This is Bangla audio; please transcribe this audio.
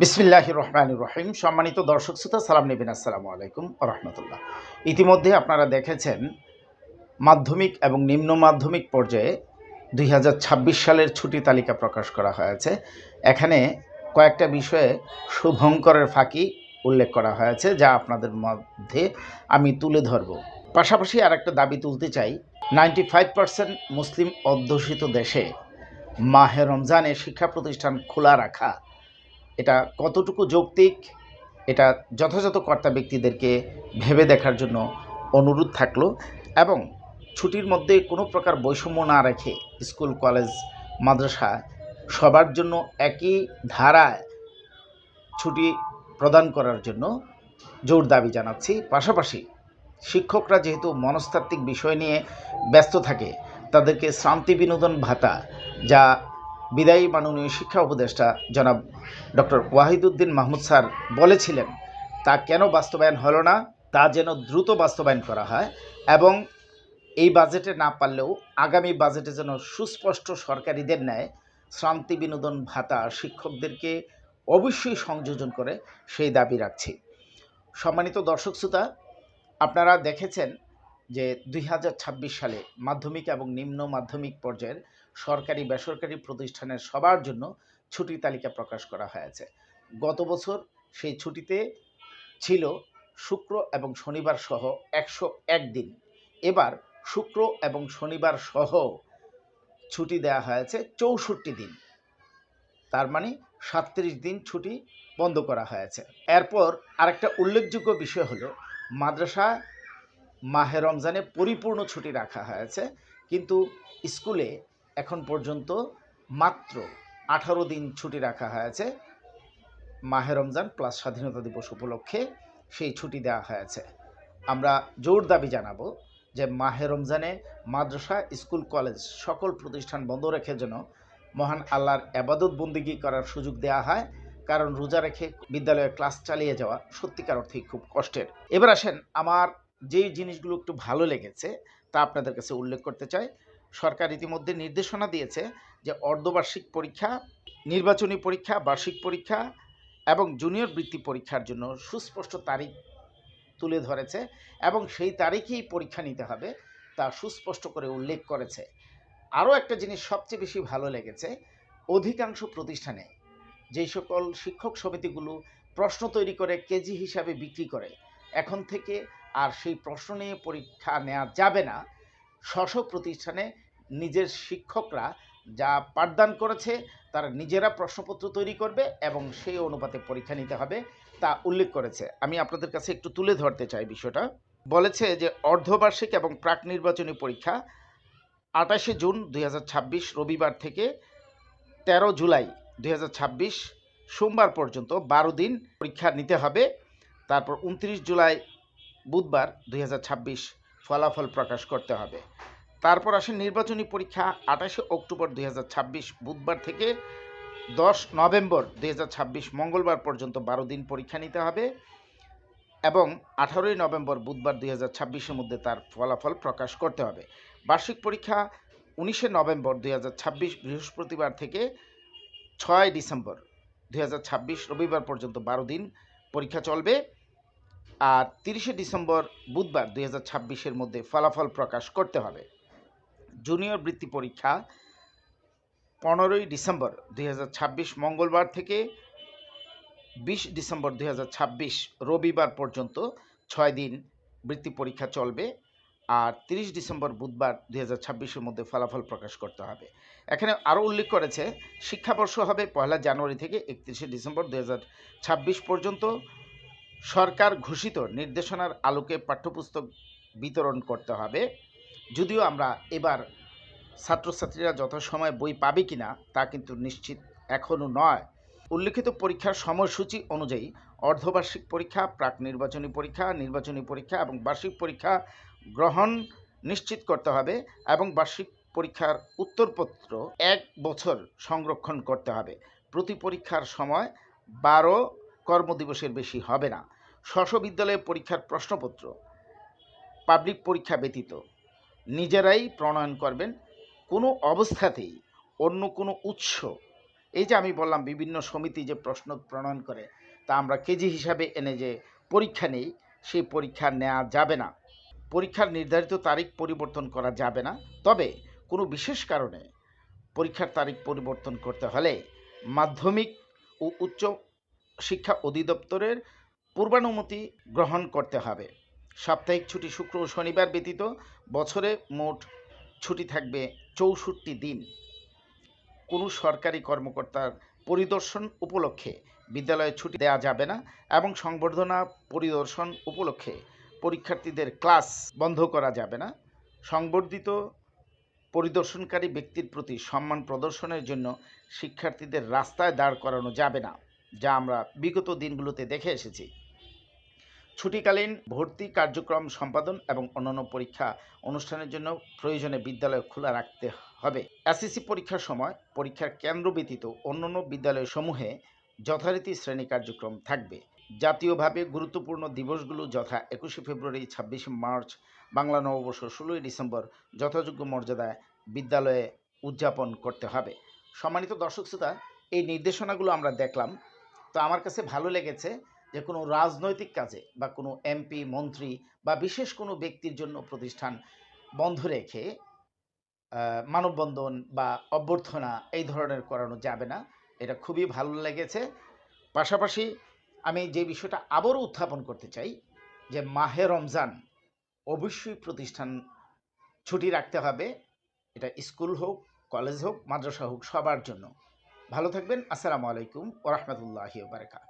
বিসমিল্লাহ রহমান রহিম সম্মানিত দর্শক শ্রোতা, সালাম নেবেন। আসসালামু আলাইকুম রহমতুল্লাহ। ইতিমধ্যে আপনারা দেখেছেন মাধ্যমিক এবং নিম্ন মাধ্যমিক পর্যায়ে দুই হাজার ছাব্বিশ সালের ছুটি তালিকা প্রকাশ করা হয়েছে। এখানে কয়েকটা বিষয়ে শুভঙ্করের ফাঁকি উল্লেখ করা হয়েছে, যা আপনাদের মধ্যে আমি তুলে ধরব। পাশাপাশি আর একটা দাবি তুলতে চাই, নাইনটি ফাইভ পার্সেন্ট মুসলিম অধ্যুষিত দেশে মাহে রমজানে শিক্ষা প্রতিষ্ঠান খোলা রাখা এটা কতটুকু যৌক্তিক, এটা যথাযথ কর্তা ব্যক্তিদেরকে ভেবে দেখার জন্য অনুরোধ থাকল এবং ছুটির মধ্যে কোনো প্রকার বৈষম্য না রেখে স্কুল, কলেজ, মাদ্রাসা সবার জন্য একই ধারায় ছুটি প্রদান করার জন্য জোর দাবি জানাচ্ছি। পাশাপাশি শিক্ষকরা যেহেতু মনস্তাত্ত্বিক বিষয় নিয়ে ব্যস্ত থাকে, তাদেরকে শান্তি বিনোদন ভাতা যা বিদায়ী মাননীয় শিক্ষা উপদেষ্টা জনাব ডক্টর ওয়াহিদুদ্দিন মাহমুদ স্যার বলেছিলেন, তা কেন বাস্তবায়ন হলো না? তা যেন দ্রুত বাস্তবায়ন করা হয় এবং এই বাজেটে না পারলেও আগামী বাজেটে যেন সুস্পষ্ট সরকারিদের ন্যায় শ্রান্তি বিনোদন ভাতা শিক্ষকদেরকে অবশ্যই সংযোজন করে সেই দাবি রাখছি। সম্মানিত দর্শক শ্রোতা, আপনারা দেখেছেন যে দুই হাজার ছাব্বিশ সালে মাধ্যমিক এবং নিম্ন মাধ্যমিক পর্যায়ের সরকারি, বেসরকারি প্রতিষ্ঠানের সবার জন্য ছুটির তালিকা প্রকাশ করা হয়েছে। গত বছর সেই ছুটিতে ছিল শুক্র এবং শনিবার সহ একশো এক দিন। এবার শুক্র এবং শনিবার সহ ছুটি দেওয়া হয়েছে চৌষট্টি দিন। তার মানে সাতত্রিশ দিন ছুটি বন্ধ করা হয়েছে। এরপর আরেকটা উল্লেখযোগ্য বিষয় হলো, মাদ্রাসা মাহে রমজানে পরিপূর্ণ ছুটি রাখা হয়েছে, কিন্তু স্কুলে এখন পর্যন্ত মাত্র আঠারো দিন ছুটি রাখা হয়েছে। মাহে রমজান প্লাস স্বাধীনতা দিবস উপলক্ষে সেই ছুটি দেওয়া হয়েছে। আমরা জোর দাবি জানাব যে মাহে রমজানে মাদ্রাসা, স্কুল, কলেজ সকল প্রতিষ্ঠান বন্ধ রেখে যেন মহান আল্লাহর আবাদত বন্দিগি করার সুযোগ দেওয়া হয়। কারণ রোজা রেখে বিদ্যালয়ে ক্লাস চালিয়ে যাওয়া সত্যিকার অর্থেই খুব কষ্টের। এবার আসেন, আমার যেই জিনিসগুলো একটু ভালো লেগেছে তা আপনাদের কাছে উল্লেখ করতে চাই। সরকার ইতিমধ্যে নির্দেশনা দিয়েছে যে অর্ধবার্ষিক পরীক্ষা, নির্বাচনী পরীক্ষা, বার্ষিক পরীক্ষা এবং জুনিয়র বৃত্তি পরীক্ষার জন্য সুস্পষ্ট তারিখ তুলে ধরেছে এবং সেই তারিখেই পরীক্ষা নিতে হবে তা সুস্পষ্ট করে উল্লেখ করেছে। আরও একটা জিনিস সবচেয়ে বেশি ভালো লেগেছে, অধিকাংশ প্রতিষ্ঠানে যেই সকল শিক্ষক সমিতিগুলো প্রশ্ন তৈরি করে কেজি হিসাবে বিক্রি করে, এখন থেকে আর সেই প্রশ্ন নিয়ে পরীক্ষা নেওয়া যাবে না। স্ব প্রতিষ্ঠানে নিজের শিক্ষকরা যা পাঠদান করেছে, তারা নিজেরা প্রশ্নপত্র তৈরি করবে এবং সেই অনুপাতে পরীক্ষা নিতে হবে তা উল্লেখ করেছে। আমি আপনাদের কাছে একটু তুলে ধরতে চাই বিষয়টা। বলেছে যে অর্ধবার্ষিক এবং প্রাক নির্বাচনী পরীক্ষা আঠাশে জুন দুই হাজার ছাব্বিশ রবিবার থেকে তেরো জুলাই দুই হাজার ছাব্বিশ সোমবার পর্যন্ত বারো দিন পরীক্ষা নিতে হবে। তারপর উনত্রিশ জুলাই বুধবার দুই হাজার ছাব্বিশ ফলাফল প্রকাশ করতে হবে। তারপর আসে নির্বাচনী পরীক্ষা আঠাশে অক্টোবর দুই হাজার ছাব্বিশ, বুধবার থেকে দশ নভেম্বর দু হাজার ছাব্বিশ, মঙ্গলবার পর্যন্ত বারো দিন পরীক্ষা নিতে হবে এবং আঠারোই নভেম্বর বুধবার দুই হাজার ছাব্বিশের মধ্যে তার ফলাফল প্রকাশ করতে হবে। বার্ষিক পরীক্ষা উনিশে নভেম্বর দুই হাজার ছাব্বিশ, বৃহস্পতিবার থেকে ছয় ডিসেম্বর দুই হাজার ছাব্বিশ, রবিবার পর্যন্ত বারো দিন পরীক্ষা চলবে আর তিরিশে ডিসেম্বর বুধবার দুই মধ্যে ফলাফল প্রকাশ করতে হবে। জুনিয়র বৃত্তি পরীক্ষা পনেরোই ডিসেম্বর দুই হাজার ছাব্বিশ মঙ্গলবার থেকে বিশ ডিসেম্বর দুই হাজার ছাব্বিশ রবিবার পর্যন্ত ছয় দিন বৃত্তি পরীক্ষা চলবে আর তিরিশ ডিসেম্বর বুধবার দুই হাজার মধ্যে ফলাফল প্রকাশ করতে হবে। এখানে আরও উল্লেখ করেছে, শিক্ষাবর্ষ হবে পয়লা জানুয়ারি থেকে একত্রিশে ডিসেম্বর দুই হাজার ছাব্বিশ পর্যন্ত। সরকার ঘোষিত নির্দেশনার আলোকে পাঠ্যপুস্তক বিতরণ করতে হবে। যদিও আমরা এবার ছাত্রছাত্রীরা যথাসময়ে বই পাবে কিনা তা কিন্তু নিশ্চিত এখনও নয়। উল্লিখিত পরীক্ষার সময়সূচি অনুযায়ী অর্ধবার্ষিক পরীক্ষা, প্রাক নির্বাচনী পরীক্ষা নির্বাচনী পরীক্ষা এবং বার্ষিক পরীক্ষা গ্রহণ নিশ্চিত করতে হবে এবং বার্ষিক পরীক্ষার উত্তরপত্র এক বছর সংরক্ষণ করতে হবে। প্রতি পরীক্ষার সময় বারো কর্মদিবসের বেশি হবে না। স্ব বিদ্যালয়ে পরীক্ষার প্রশ্নপত্র, পাবলিক পরীক্ষা ব্যতীত। নিজেরাই প্রণয়ন করবেন। কোনো অবস্থাতেই অন্য কোনো উৎস, এই যে আমি বললাম বিভিন্ন সমিতি যে প্রশ্ন প্রণয়ন করে, তা আমরা কেজি হিসাবে এনে যে পরীক্ষা নেই সেই পরীক্ষা নেওয়া যাবে না। পরীক্ষার নির্ধারিত তারিখ পরিবর্তন করা যাবে না। তবে কোনো বিশেষ কারণে পরীক্ষার তারিখ পরিবর্তন করতে হলে মাধ্যমিক ও উচ্চ শিক্ষা অধিদপ্তরের পূর্বানুমতি গ্রহণ করতে হবে। সাপ্তাহিক ছুটি শুক্র ও শনিবার ব্যতীত বছরে মোট ছুটি থাকবে চৌষট্টি দিন। কোনো সরকারি কর্মকর্তার পরিদর্শন উপলক্ষে বিদ্যালয়ে ছুটি দেওয়া যাবে না এবং সংবর্ধনা পরিদর্শন উপলক্ষে পরীক্ষার্থীদের ক্লাস বন্ধ করা যাবে না। সংবর্ধিত পরিদর্শনকারী ব্যক্তির প্রতি সম্মান প্রদর্শনের জন্য শিক্ষার্থীদের রাস্তায় দাঁড় করানো যাবে না, যা আমরা বিগত দিনগুলোতে দেখে এসেছি। ছুটিকালীন ভর্তি কার্যক্রম সম্পাদন এবং অন্যান্য পরীক্ষা অনুষ্ঠানের জন্য প্রয়োজনে বিদ্যালয় খোলা রাখতে হবে। এসএসসি পরীক্ষার সময় পরীক্ষার কেন্দ্র ব্যতীত অন্যান্য বিদ্যালয়সমূহে যথারীতি শ্রেণি কার্যক্রম থাকবে। জাতীয়ভাবে গুরুত্বপূর্ণ দিবসগুলো যথা একুশে ফেব্রুয়ারি, ছাব্বিশে মার্চ, বাংলা নববর্ষ, ষোলোই ডিসেম্বর যথাযোগ্য মর্যাদায় বিদ্যালয়ে উদযাপন করতে হবে। সম্মানিত দর্শক শ্রোতা, এই নির্দেশনাগুলো আমরা দেখলাম। তো আমার কাছে ভালো লেগেছে যে কোনো রাজনৈতিক কাজে বা কোনো এমপি, মন্ত্রী বা বিশেষ কোনো ব্যক্তির জন্য প্রতিষ্ঠান বন্ধ রেখে মানববন্ধন বা অভ্যর্থনা এই ধরনের করানো যাবে না। এটা খুবই ভালো লেগেছে। পাশাপাশি আমি যে বিষয়টা আবারও উত্থাপন করতে চাই, যে মাহে রমজান অবশ্যই প্রতিষ্ঠান ছুটি রাখতে হবে। এটা স্কুল হোক, কলেজ হোক, মাদ্রাসা হোক, সবার জন্য। ভালো থাকবেন। আসসালামু আলাইকুম ওরহমতুল্লাহি বারকাত